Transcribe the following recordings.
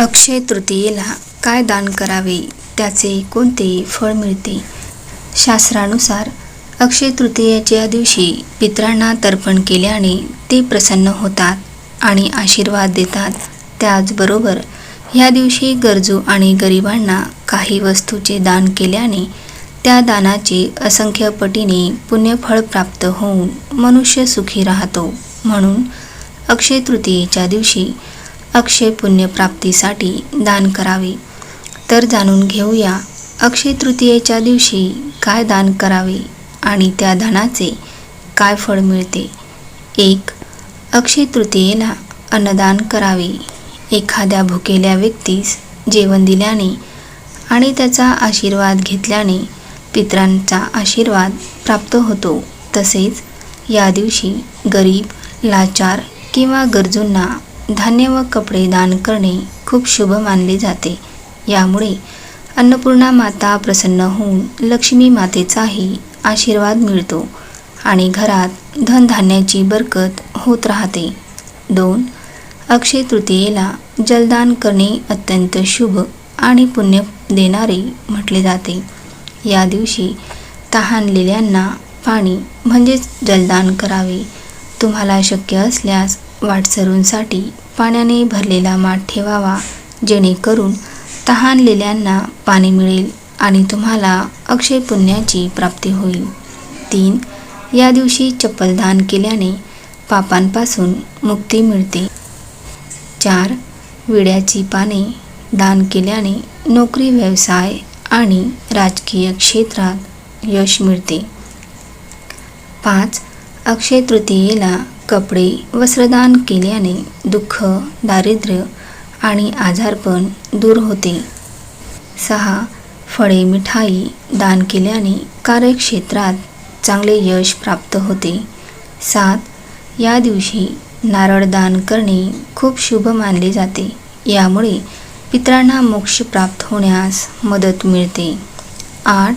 अक्षय तृतीयेला काय दान करावे? त्याचे कोणते फळ मिळते. शास्त्रानुसार अक्षय तृतीयेच्या दिवशी पितरांना तर्पण केल्याने ते प्रसन्न होतात आणि आशीर्वाद देतात. त्याचबरोबर ह्या दिवशी गरजू आणि गरिबांना काही वस्तूचे दान केल्याने त्या दानाचे असंख्य पटीने पुण्यफळ प्राप्त होऊन मनुष्य सुखी राहतो. म्हणून अक्षय तृतीयेच्या दिवशी अक्षय पुण्यप्राप्तीसाठी दान करावे. तर जाणून घेऊया अक्षय तृतीयेच्या दिवशी काय दान करावे आणि त्या दानाचे काय फळ मिळते. एक अक्षय तृतीयेला अन्नदान करावे. एखाद्या भुकेल्या व्यक्तीस जेवण दिल्याने आणि त्याचा आशीर्वाद घेतल्याने पितरांचा आशीर्वाद प्राप्त होतो. तसेच या दिवशी गरीब लाचार किंवा गरजूंना धान्य व कपडे दान करणे खूप शुभ मानले जाते. यामुळे अन्नपूर्णा माता प्रसन्न होऊन लक्ष्मी मातेचाही आशीर्वाद मिळतो आणि घरात धनधान्याची बरकत होत राहते. दोन अक्षय तृतीयेला जलदान करणे अत्यंत शुभ आणि पुण्य देणारे म्हटले जाते. या दिवशी तहानलेल्यांना पाणी म्हणजेच जलदान करावे. तुम्हाला शक्य असल्यास वाटसरूंसाठी पाण्याने भरलेला माठ ठेवावा जेणेकरून तहानलेल्यांना पाणी मिळेल आणि तुम्हाला अक्षय पुण्याची प्राप्ती होईल. तीन या दिवशी चप्पल दान केल्याने पापांपासून मुक्ती मिळते. चार विड्याची पाने दान केल्याने नोकरी व्यवसाय आणि राजकीय क्षेत्रात यश मिळते. पाच अक्षय तृतीयेला कपडे वस्त्रदान केल्याने दुःख दारिद्र्य आणि आजारपण दूर होते. सहा फळे मिठाई दान केल्याने कार्यक्षेत्रात चांगले यश प्राप्त होते. सात या दिवशी नारळ दान करणे खूप शुभ मानले जाते. यामुळे पितरांना मोक्ष प्राप्त होण्यास मदत मिळते. आठ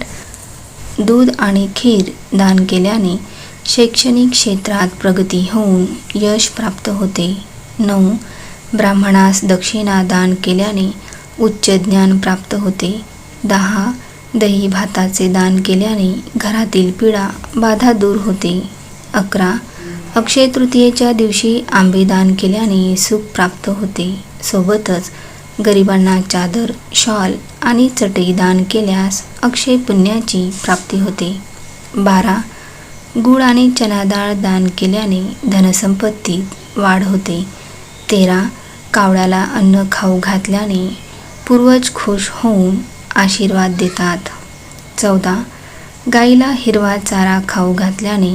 दूध आणि खीर दान केल्याने शैक्षणिक क्षेत्रात प्रगती होऊन यश प्राप्त होते. नऊ. ब्राह्मणास दक्षिणा दान केल्याने उच्च ज्ञान प्राप्त होते. दहा. दही भाताचे दान केल्याने घरातील पिढा बाधा दूर होते. अकरा. अक्षय तृतीयेच्या दिवशी आंबे दान केल्याने सुख प्राप्त होते. सोबतच गरिबांना चादर शॉल आणि चटई दान केल्यास अक्षय पुण्याची प्राप्ती होते. बारा. गुळ आणि चना डाळ दान केल्याने धनसंपत्तीत वाढ होते. तेरा कावळ्याला अन्न खाऊ घातल्याने पूर्वज खुश होऊन आशीर्वाद देतात. चौदा गाईला हिरवा चारा खाऊ घातल्याने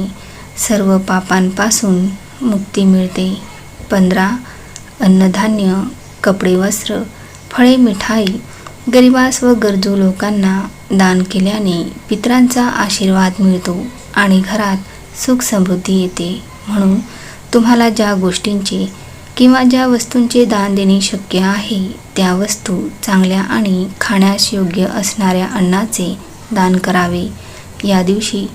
सर्व पापांपासून मुक्ती मिळते. पंधरा अन्नधान्य कपडे वस्त्र फळे मिठाई गरिबास व गरजू लोकांना दान केल्याने पितरांचा आशीर्वाद मिळतो. आणि घरात सुख समृद्धी येते. म्हणून तुम्हाला ज्या गोष्टींचे किंवा ज्या वस्तूंचे दान देणे शक्य आहे त्या वस्तू चांगल्या आणि खाण्यास योग्य असणाऱ्या अन्नाचे दान करावे. या दिवशी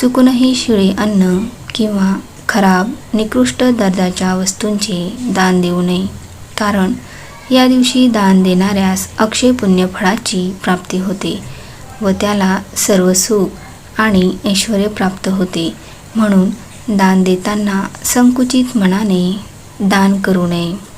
चुकूनही शिळे अन्न किंवा खराब निकृष्ट दर्जाच्या वस्तूंचे दान देऊ नये. कारण या दिवशी दान देणाऱ्यास अक्षय पुण्यफळाची प्राप्ती होते व त्याला सर्व सुख आणि ऐश्वर प्राप्त होते. म्हणून दान देताना संकुचित मनाने दान करू नये.